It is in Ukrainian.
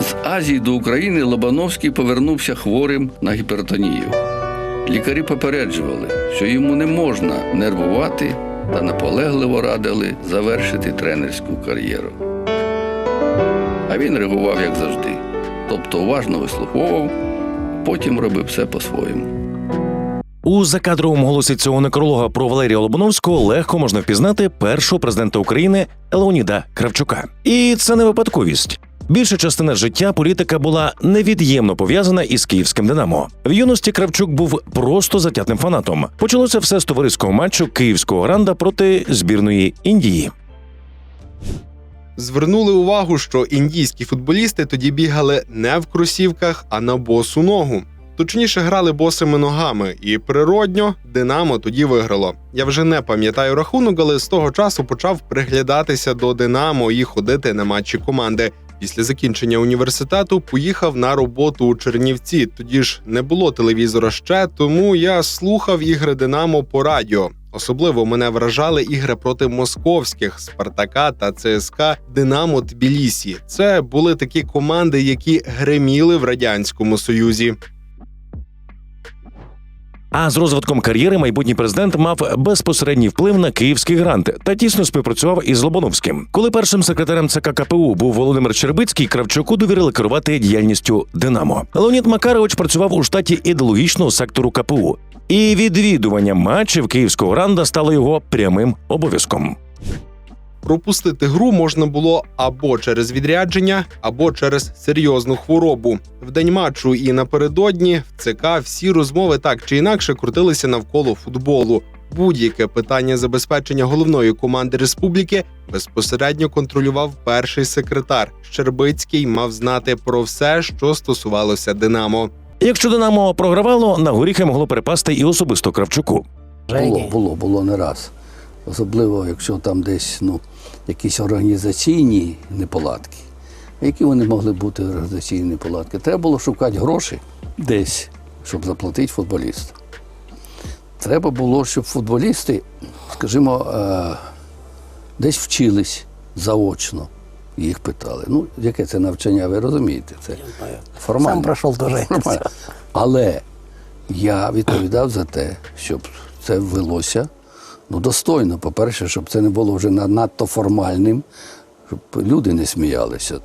З Азії до України Лобановський повернувся хворим на гіпертонію. Лікарі попереджували, що йому не можна нервувати та наполегливо радили завершити тренерську кар'єру. А він реагував як завжди, тобто уважно вислуховував, потім робив все по-своєму. У закадровому голосі цього некролога про Валерія Лобановського легко можна впізнати першого президента України Леоніда Кравчука. І це не випадковість. Більша частина життя політика була невід'ємно пов'язана із київським Динамо. В юності Кравчук був просто затятним фанатом. Почалося все з товариського матчу київського гранда проти збірної Індії. Звернули увагу, що індійські футболісти тоді бігали не в кросівках, а на босу ногу. Точніше, грали босими ногами, і природньо Динамо тоді виграло. Я вже не пам'ятаю рахунок, але з того часу почав приглядатися до Динамо і ходити на матчі команди. Після закінчення університету поїхав на роботу у Чернівці. Тоді ж не було телевізора ще, тому я слухав ігри Динамо по радіо. Особливо мене вражали ігри проти московських Спартака та ЦСКА Динамо Тбілісі. Це були такі команди, які греміли в радянському союзі. А з розвитком кар'єри майбутній президент мав безпосередній вплив на київський грант та тісно співпрацював із Лобановським. Коли першим секретарем ЦК КПУ був Володимир Щербицький, Кравчуку довірили керувати діяльністю Динамо. Леонід Макарович працював у штаті ідеологічного сектору КПУ, і відвідування матчів київського гранда стало його прямим обов'язком. Пропустити гру можна було або через відрядження, або через серйозну хворобу. В день матчу і напередодні в ЦК всі розмови так чи інакше крутилися навколо футболу. Будь-яке питання забезпечення головної команди республіки безпосередньо контролював перший секретар. Щербицький мав знати про все, що стосувалося Динамо. Якщо Динамо програвало, на горіхи могло перепасти і особисто Кравчуку. Було, було, було не раз. Особливо, якщо там десь ну, якісь організаційні неполадки. Які вони могли бути організаційні неполадки? Треба було шукати гроші десь, щоб заплатити футболісту. Треба було, щоб футболісти, скажімо, е, десь вчились заочно. Їх питали. Ну, яке це навчання, ви розумієте? Це формально. Сам тоже. Нормально. Але я відповідав за те, щоб це велося ну, достойно. По-перше, щоб це не було вже на- надто формальним, щоб люди не сміялися.